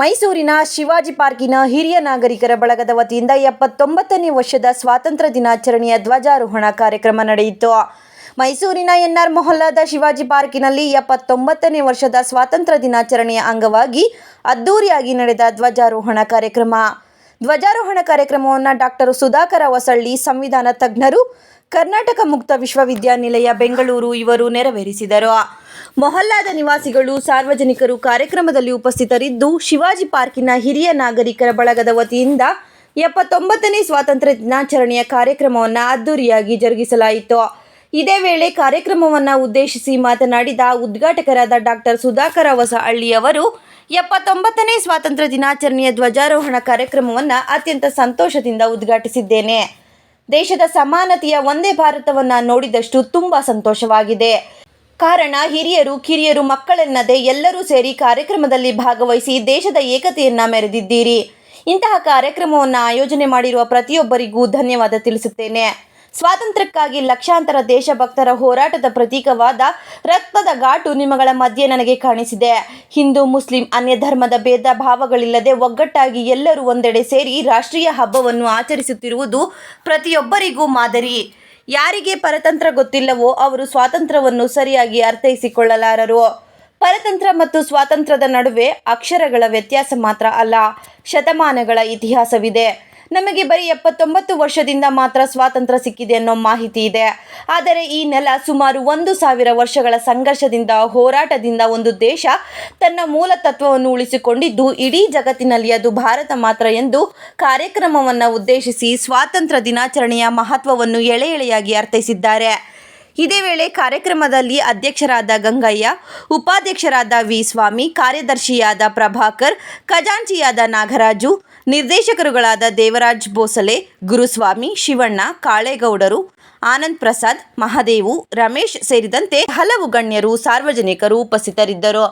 ಮೈಸೂರಿನ ಶಿವಾಜಿ ಪಾರ್ಕಿನ ಹಿರಿಯ ನಾಗರಿಕರ ಬಳಗದ ವತಿಯಿಂದ ಎಪ್ಪತ್ತೊಂಬತ್ತನೇ ವರ್ಷದ ಸ್ವಾತಂತ್ರ್ಯ ದಿನಾಚರಣೆಯ ಧ್ವಜಾರೋಹಣ ಕಾರ್ಯಕ್ರಮ ನಡೆಯಿತು. ಮೈಸೂರಿನ ಎನ್ಆರ್ ಮೊಹಲ್ಲಾದ ಶಿವಾಜಿ ಪಾರ್ಕಿನಲ್ಲಿ ಎಪ್ಪತ್ತೊಂಬತ್ತನೇ ವರ್ಷದ ಸ್ವಾತಂತ್ರ್ಯ ದಿನಾಚರಣೆಯ ಅಂಗವಾಗಿ ಅದ್ದೂರಿಯಾಗಿ ನಡೆದ ಧ್ವಜಾರೋಹಣ ಕಾರ್ಯಕ್ರಮ. ಧ್ವಜಾರೋಹಣ ಕಾರ್ಯಕ್ರಮವನ್ನು ಡಾಕ್ಟರ್ ಸುಧಾಕರ ಹೊಸಳ್ಳಿ, ಸಂವಿಧಾನ ತಜ್ಞರು ಕರ್ನಾಟಕ ಮುಕ್ತ ವಿಶ್ವವಿದ್ಯಾನಿಲಯ ಬೆಂಗಳೂರು ಇವರು ನೆರವೇರಿಸಿದರು. ಮೊಹಲ್ಲಾದ ನಿವಾಸಿಗಳು, ಸಾರ್ವಜನಿಕರು ಕಾರ್ಯಕ್ರಮದಲ್ಲಿ ಉಪಸ್ಥಿತರಿದ್ದು, ಶಿವಾಜಿ ಪಾರ್ಕಿನ ಹಿರಿಯ ನಾಗರಿಕರ ಬಳಗದ ವತಿಯಿಂದ ಎಪ್ಪತ್ತೊಂಬತ್ತನೇ ಸ್ವಾತಂತ್ರ್ಯ ದಿನಾಚರಣೆಯ ಕಾರ್ಯಕ್ರಮವನ್ನು ಅದ್ದೂರಿಯಾಗಿ ಜರುಗಿಸಲಾಯಿತು. ಇದೇ ವೇಳೆ ಕಾರ್ಯಕ್ರಮವನ್ನು ಉದ್ದೇಶಿಸಿ ಮಾತನಾಡಿದ ಉದ್ಘಾಟಕರಾದ ಡಾಕ್ಟರ್ ಸುಧಾಕರ ಹೊಸಹಳ್ಳಿ ಅವರು, ಎಪ್ಪತ್ತೊಂಬತ್ತನೇ ಸ್ವಾತಂತ್ರ್ಯ ದಿನಾಚರಣೆಯ ಧ್ವಜಾರೋಹಣ ಕಾರ್ಯಕ್ರಮವನ್ನು ಅತ್ಯಂತ ಸಂತೋಷದಿಂದ ಉದ್ಘಾಟಿಸಿದ್ದೇನೆ. ದೇಶದ ಸಮಾನತೆಯ ಒಂದೇ ಭಾರತವನ್ನು ನೋಡಿದಷ್ಟು ತುಂಬ ಸಂತೋಷವಾಗಿದೆ. ಕಾರಣ, ಹಿರಿಯರು, ಕಿರಿಯರು ಮಕ್ಕಳೆನ್ನದೆ ಎಲ್ಲರೂ ಸೇರಿ ಕಾರ್ಯಕ್ರಮದಲ್ಲಿ ಭಾಗವಹಿಸಿ ದೇಶದ ಏಕತೆಯನ್ನ ಮೆರೆದಿದ್ದೀರಿ. ಇಂತಹ ಕಾರ್ಯಕ್ರಮವನ್ನು ಆಯೋಜನೆ ಮಾಡಿರುವ ಪ್ರತಿಯೊಬ್ಬರಿಗೂ ಧನ್ಯವಾದ ತಿಳಿಸುತ್ತೇನೆ. ಸ್ವಾತಂತ್ರ್ಯಕ್ಕಾಗಿ ಲಕ್ಷಾಂತರ ದೇಶಭಕ್ತರ ಹೋರಾಟದ ಪ್ರತೀಕವಾದ ರಕ್ತದ ಘಾಟು ನಿಮಗಳ ಮಧ್ಯೆ ನನಗೆ ಕಾಣಿಸಿದೆ. ಹಿಂದೂ, ಮುಸ್ಲಿಂ, ಅನ್ಯ ಧರ್ಮದ ಭೇದ ಭಾವಗಳಿಲ್ಲದೆ ಒಗ್ಗಟ್ಟಾಗಿ ಎಲ್ಲರೂ ಒಂದೆಡೆ ಸೇರಿ ರಾಷ್ಟ್ರೀಯ ಹಬ್ಬವನ್ನು ಆಚರಿಸುತ್ತಿರುವುದು ಪ್ರತಿಯೊಬ್ಬರಿಗೂ ಮಾದರಿ. ಯಾರಿಗೆ ಪರತಂತ್ರ ಗೊತ್ತಿಲ್ಲವೋ ಅವರು ಸ್ವಾತಂತ್ರ್ಯವನ್ನು ಸರಿಯಾಗಿ ಅರ್ಥೈಸಿಕೊಳ್ಳಲಾರರು. ಪರತಂತ್ರ ಮತ್ತು ಸ್ವಾತಂತ್ರ್ಯದ ನಡುವೆ ಅಕ್ಷರಗಳ ವ್ಯತ್ಯಾಸ ಮಾತ್ರ ಅಲ್ಲ, ಶತಮಾನಗಳ ಇತಿಹಾಸವಿದೆ. ನಮಗೆ ಬರೀ ಎಪ್ಪತ್ತೊಂಬತ್ತು ವರ್ಷದಿಂದ ಮಾತ್ರ ಸ್ವಾತಂತ್ರ್ಯ ಸಿಕ್ಕಿದೆ ಅನ್ನೋ ಮಾಹಿತಿ ಇದೆ. ಆದರೆ ಈ ನೆಲ ಸುಮಾರು ಒಂದು ಸಾವಿರ ವರ್ಷಗಳ ಸಂಘರ್ಷದಿಂದ, ಹೋರಾಟದಿಂದ ಒಂದು ದೇಶ ತನ್ನ ಮೂಲ ತತ್ವವನ್ನು ಉಳಿಸಿಕೊಂಡಿದ್ದು ಇಡೀ ಜಗತ್ತಿನಲ್ಲಿ ಅದು ಭಾರತ ಮಾತ್ರ ಎಂದು ಕಾರ್ಯಕ್ರಮವನ್ನು ಉದ್ದೇಶಿಸಿ ಸ್ವಾತಂತ್ರ್ಯ ದಿನಾಚರಣೆಯ ಮಹತ್ವವನ್ನು ಎಳೆ ಎಳೆಯಾಗಿ ಅರ್ಥೈಸಿದ್ದಾರೆ. ಇದೇ ವೇಳೆ ಕಾರ್ಯಕ್ರಮದಲ್ಲಿ ಅಧ್ಯಕ್ಷರಾದ ಗಂಗಯ್ಯ, ಉಪಾಧ್ಯಕ್ಷರಾದ ವಿ ಸ್ವಾಮಿ, ಕಾರ್ಯದರ್ಶಿಯಾದ ಪ್ರಭಾಕರ್, ಖಜಾಂಚಿಯಾದ ನಾಗರಾಜು ನಿರ್ದೇಶಕರುಗಳಾದ ದೇವರಾಜ್ ಬೋಸಲೆ, ಗುರುಸ್ವಾಮಿ, ಶಿವಣ್ಣ, ಕಾಳೇಗೌಡರು, ಆನಂದ್ ಪ್ರಸಾದ್, ಮಹಾದೇವು, ರಮೇಶ್ ಸೇರಿದಂತೆ ಹಲವು ಗಣ್ಯರು ಸಾರ್ವಜನಿಕರು ಉಪಸ್ಥಿತರಿದ್ದರು.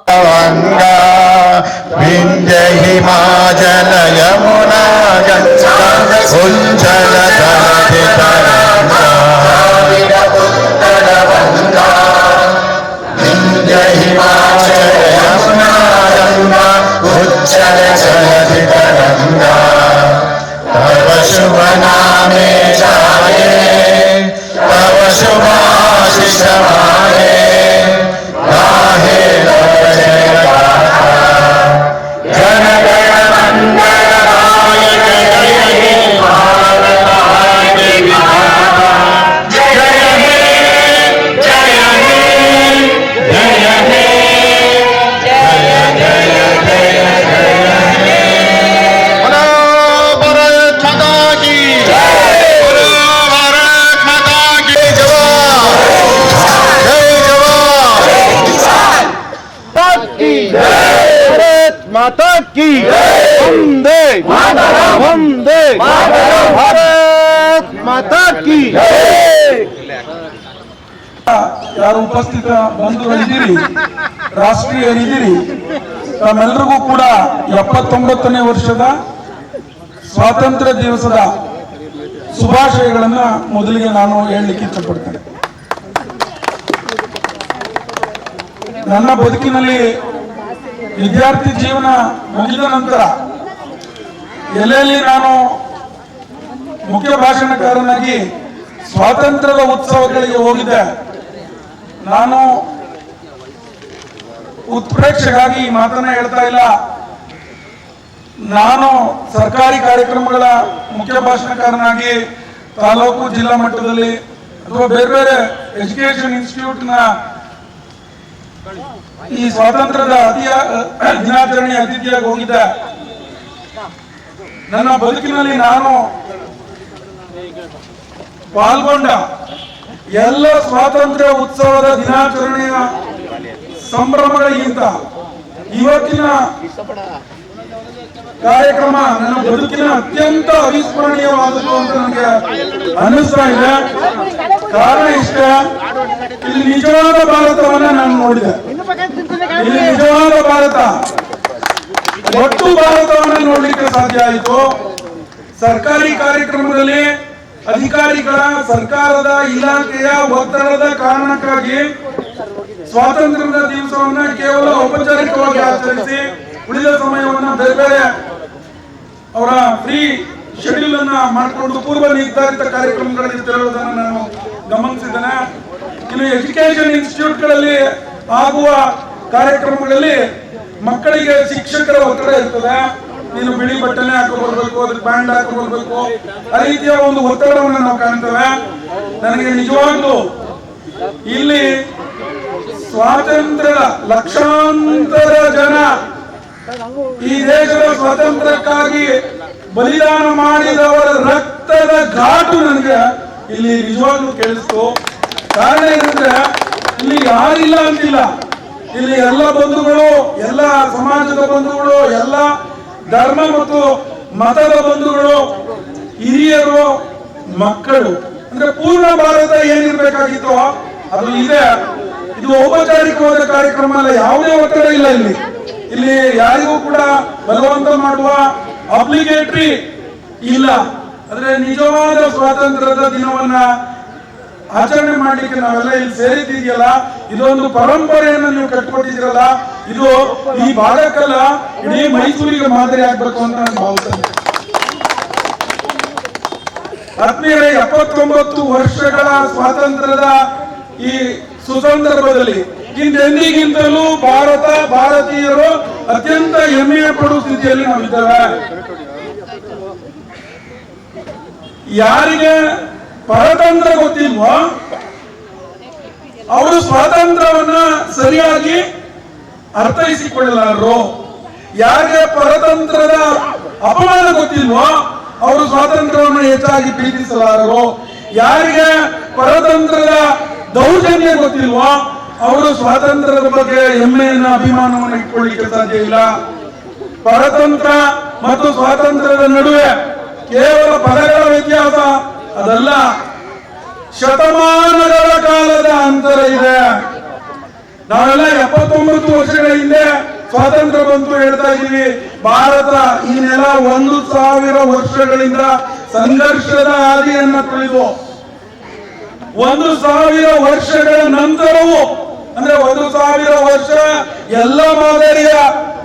ಯಾರು ಉಪಸ್ಥಿತ ಬಂಧುಗಳಿದ್ದೀರಿ? ರಾಷ್ಟ್ರೀಯರಿದ್ದೀರಿ? ನಮ್ಮೆಲ್ಲರಿಗೂ ಕೂಡ ಎಪ್ಪತ್ತೊಂಬತ್ತನೇ ವರ್ಷದ ಸ್ವಾತಂತ್ರ್ಯ ದಿವಸದ ಶುಭಾಶಯಗಳನ್ನ ಮೊದಲಿಗೆ ನಾನು ಹೇಳಲಿಕ್ಕೆ ಇಷ್ಟಪಡ್ತೇನೆ. ನನ್ನ ಬದುಕಿನಲ್ಲಿ ವಿದ್ಯಾರ್ಥಿ ಜೀವನ ಮುಗಿದ ನಂತರ ಎಲ್ಲೆಲ್ಲಿ ನಾನು ಮುಖ್ಯ ಭಾಷಣಕಾರನಾಗಿ ಸ್ವಾತಂತ್ರ್ಯದ ಉತ್ಸವಗಳಿಗೆ ಹೋಗಿದ್ದೆ. ನಾನು ಉತ್ಪ್ರೇಕ್ಷೆಗಾಗಿ ಈ ಮಾತನ್ನ ಹೇಳ್ತಾ ಇಲ್ಲ. ನಾನು ಸರ್ಕಾರಿ ಕಾರ್ಯಕ್ರಮಗಳ ಮುಖ್ಯ ಭಾಷಣಕಾರನಾಗಿ ತಾಲೂಕು ಜಿಲ್ಲಾ ಮಟ್ಟದಲ್ಲಿ ಅಥವಾ ಬೇರೆ ಬೇರೆ ಎಜುಕೇಶನ್ ಇನ್ಸ್ಟಿಟ್ಯೂಟ್ನ ಈ ಸ್ವಾತಂತ್ರ್ಯದ ಅತಿಯ ದಿನಾಚರಣೆ ಅತಿಥಿಯಾಗಿ ಹೋಗಿದ್ದೆ. ನನ್ನ ಬದುಕಿನಲ್ಲಿ ನಾನು ಪಾಲ್ಗೊಂಡ ಎಲ್ಲ ಸ್ವಾತಂತ್ರ್ಯ ಉತ್ಸವದ ದಿನಾಚರಣೆಯ ಸಂಭ್ರಮಗಳಿಗಿಂತ ಇವತ್ತಿನ ಕಾರ್ಯಕ್ರಮ ನನ್ನ ಬದುಕಿನ ಅತ್ಯಂತ ಅವಿಸ್ಮರಣೀಯವಾದದ್ದು ಅಂತ ನನಗೆ ಅನ್ನಿಸ್ತಾ ಇದೆ. ಕಾರಣ ಇಷ್ಟ, ಇಲ್ಲಿ ನಿಜವಾದ ಭಾರತವನ್ನ ನಾನು ನೋಡಿದೆ. ಇಲ್ಲಿ ನಿಜವಾದ ಭಾರತ, ಒಟ್ಟು ಭಾರತವನ್ನ ನೋಡ್ಲಿಕ್ಕೆ ಸಾಧ್ಯ ಆಯಿತು. ಸರ್ಕಾರಿ ಕಾರ್ಯಕ್ರಮದಲ್ಲಿ ಅಧಿಕಾರಿಗಳ ಸರ್ಕಾರದ ಇಲಾಖೆಯ ಒತ್ತಡದ ಕಾರಣಕ್ಕಾಗಿ ಸ್ವಾತಂತ್ರ್ಯದ ದಿವಸವನ್ನ ಕೇವಲ ಔಪಚಾರಿಕವಾಗಿ ಆಚರಿಸಿ ಉಳಿದ ಸಮಯವನ್ನು ಬೇರೆ ಬೇರೆ ಅವರ ಫ್ರೀ ಶೆಡ್ಯೂಲ್ ಅನ್ನ ಮಾಡಿಕೊಂಡು ಪೂರ್ವ ನಿರ್ಧಾರಿತ ಕಾರ್ಯಕ್ರಮಗಳಲ್ಲಿ ತೆರಳುವುದನ್ನು ನಾನು ಗಮನಿಸಿದ್ದೇನೆ. ಇನ್ನು ಎಜುಕೇಶನ್ ಇನ್ಸ್ಟಿಟ್ಯೂಟ್ಗಳಲ್ಲಿ ಆಗುವ ಕಾರ್ಯಕ್ರಮಗಳಲ್ಲಿ ಮಕ್ಕಳಿಗೆ ಶಿಕ್ಷಕರ ಒತ್ತಡ ಇರ್ತದೆ. ನೀನು ಬಿಳಿ ಬಟ್ಟೆನೆ ಹಾಕೋ ಬರ್ಬೇಕು ಅದಕ್ಕೆ ಬ್ಯಾಂಡ್ ಹಾಕೋ ಬರ್ಬೇಕು ಆ ರೀತಿಯ ಒಂದು ಒತ್ತಡವನ್ನು ನಾವು ಕಾಣ್ತೇವೆ. ನನಗೆ ನಿಜವಾಗ್ಲೂ ಇಲ್ಲಿ ಸ್ವಾತಂತ್ರ್ಯ, ಲಕ್ಷಾಂತರ ಜನ ಈ ದೇಶದ ಸ್ವಾತಂತ್ರ್ಯಕ್ಕಾಗಿ ಬಲಿದಾನ ಮಾಡಿದವರ ರಕ್ತದ ಘಾಟು ನನಗೆ ಇಲ್ಲಿ ನಿಜವಾಗ್ಲೂ ಕೇಳಿಸ್ತು. ಕಾರಣ ಏನಂದ್ರೆ, ಇಲ್ಲಿ ಯಾರಿಲ್ಲ ಅಂತಿಲ್ಲ. ಇಲ್ಲಿ ಎಲ್ಲ ಬಂಧುಗಳು, ಎಲ್ಲ ಸಮಾಜದ ಬಂಧುಗಳು, ಎಲ್ಲ ಧರ್ಮ ಮತ್ತು ಮತದ ಬಂಧುಗಳು, ಹಿರಿಯರು, ಮಕ್ಕಳು. ಅಂದ್ರೆ ಪೂರ್ಣ ಭಾರತ ಏನಿರ್ಬೇಕಾಗಿತ್ತು ಅದು ಇದೆ. ಇದು ಔಪಚಾರಿಕವಾದ ಕಾರ್ಯಕ್ರಮ ಅಲ್ಲ, ಯಾವುದೇ ಒತ್ತಡ ಇಲ್ಲ ಇಲ್ಲಿ. ಇಲ್ಲಿ ಯಾರಿಗೂ ಕೂಡ ಬಲವಂತ ಮಾಡುವ ಅಪ್ಲಿಕೇಟ್ರಿ ಇಲ್ಲ. ಅಂದ್ರೆ ನಿಜವಾದ ಸ್ವಾತಂತ್ರ್ಯದ ದಿನವನ್ನ ಆಚರಣೆ ಮಾಡ್ಲಿಕ್ಕೆ ನಾವೆಲ್ಲ ಇಲ್ಲಿ ಸೇರಿದ್ದೀಯಲ್ಲ ಇದೊಂದು ಪರಂಪರೆಯನ್ನು ನೀವು ಕಟ್ಕೊಟ್ಟಿದ್ದೀರಲ್ಲ, ಇದು ಈ ಬಾಲಕಲ್ಲ ಇಡೀ ಮೈಸೂರಿಗೆ ಮಾದರಿ ಆಗ್ಬೇಕು ಅಂತ ನಾನು ಭಾವಿಸ್ತೇನೆ. ಆತ್ಮೀಯರೇ, ಎಪ್ಪತ್ತೊಂಬತ್ತು ವರ್ಷಗಳ ಸ್ವಾತಂತ್ರ್ಯದ ಈ ಸುಸಂದರ್ಭದಲ್ಲಿ ಹಿಂದೆಂದಿಗಿಂತಲೂ ಭಾರತ ಭಾರತೀಯರು ಅತ್ಯಂತ ಹೆಮ್ಮೆಯ ಪಡುವ ಸ್ಥಿತಿಯಲ್ಲಿ ನಾವಿದ್ದೇವೆ. ಯಾರಿಗೆ ಪರತಂತ್ರ ಗೊತ್ತಿಲ್ವಾ ಅವರು ಸ್ವಾತಂತ್ರ್ಯವನ್ನ ಸರಿಯಾಗಿ ಅರ್ಥೈಸಿಕೊಳ್ಳಲಾರರು? ಯಾರಿಗೆ ಪರತಂತ್ರದ ಅಪಮಾನ ಗೊತ್ತಿಲ್ವೋ, ಅವರು ಸ್ವಾತಂತ್ರ್ಯವನ್ನು ಹೆಚ್ಚಾಗಿ ಪ್ರೀತಿಸಲಾರರು? ಯಾರಿಗೆ ಪರತಂತ್ರದ ದೌರ್ಜನ್ಯ ಗೊತ್ತಿಲ್ವೋ, ಅವರು ಸ್ವಾತಂತ್ರ್ಯದ ಬಗ್ಗೆ ಹೆಮ್ಮೆಯನ್ನ, ಅಭಿಮಾನವನ್ನು ಇಟ್ಕೊಳ್ಳಿಕ್ಕೆ ಸಾಧ್ಯ ಇಲ್ಲ. ಪರತಂತ್ರ ಮತ್ತು ಸ್ವಾತಂತ್ರ್ಯದ ನಡುವೆ ಕೇವಲ ಪದಗಳ ವ್ಯತ್ಯಾಸ ಅದಲ್ಲ, ಶತಮಾನಗಳ ಕಾಲದ ಅಂತರ ಇದೆ. ನಾವೆಲ್ಲ ಎಪ್ಪತ್ತೊಂಬತ್ತು ವರ್ಷಗಳ ಹಿಂದೆ ಸ್ವಾತಂತ್ರ್ಯ ಬಂತು ಹೇಳ್ತಾ ಇದೀವಿ ಭಾರತ ಈ ನೆಲ ಒಂದು ಸಾವಿರ ವರ್ಷಗಳಿಂದ ಸಂಘರ್ಷದ ಹಾದಿಯನ್ನ ತುಳಿದು, ಒಂದು ಸಾವಿರ ವರ್ಷಗಳ ನಂತರವೂ, ಅಂದ್ರೆ ಒಂದು ಸಾವಿರ ವರ್ಷ ಎಲ್ಲ ಮಾದರಿಯ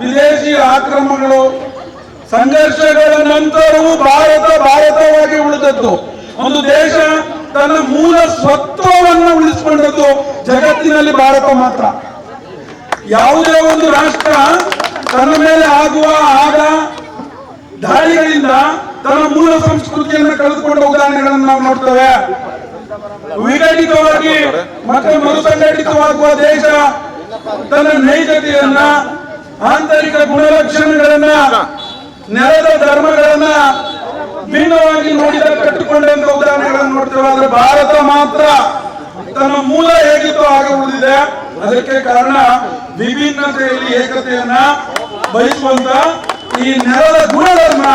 ವಿದೇಶಿ ಆಕ್ರಮಗಳು, ಸಂಘರ್ಷಗಳ ನಂತರವೂ ಭಾರತ ಭಾರತವಾಗಿ ಉಳಿದದ್ದು. ಒಂದು ದೇಶ ತನ್ನ ಮೂಲ ಸ್ವತ್ವವನ್ನು ಉಳಿಸಿಕೊಂಡದ್ದು ಜಗತ್ತಿನಲ್ಲಿ ಭಾರತ ಮಾತ್ರ. ಯಾವುದೇ ಒಂದು ರಾಷ್ಟ್ರ ತನ್ನ ಮೇಲೆ ಆಗುವ ಆಗ ದಾಳಿಗಳಿಂದ ತನ್ನ ಮೂಲ ಸಂಸ್ಕೃತಿಯನ್ನು ಕಳೆದುಕೊಂಡ ಉದಾಹರಣೆಗಳನ್ನು ನಾವು ನೋಡ್ತೇವೆ. ವಿಘಟಿತವಾಗಿ ಮತ್ತೆ ಮರುಸಂಘಟಿತವಾಗುವ ದೇಶ ತನ್ನ ನೈಜತೆಯನ್ನ, ಆಂತರಿಕ ಗುಣಲಕ್ಷಣಗಳನ್ನ, ನೆಲದ ಧರ್ಮಗಳನ್ನ ಭಿನ್ನವಾಗಿ ನೋಡಿದ ಕಟ್ಟಿಕೊಂಡಂತ ಉದಾಹರಣೆಗಳನ್ನು ನೋಡ್ತೇವೆ ಆದ್ರೆ ಭಾರತ ಮಾತ್ರ ತನ್ನ ಮೂಲ ಹೇಗಿತ್ತು ಹಾಗೆ ಉಳಿದಿದೆ ಅದಕ್ಕೆ ಕಾರಣ ವಿಭಿನ್ನತೆಯಲ್ಲಿ ಏಕತೆಯನ್ನ ಬಯಸುವಂತ ಈ ನೆಲದ ಗುಣಧರ್ಮ.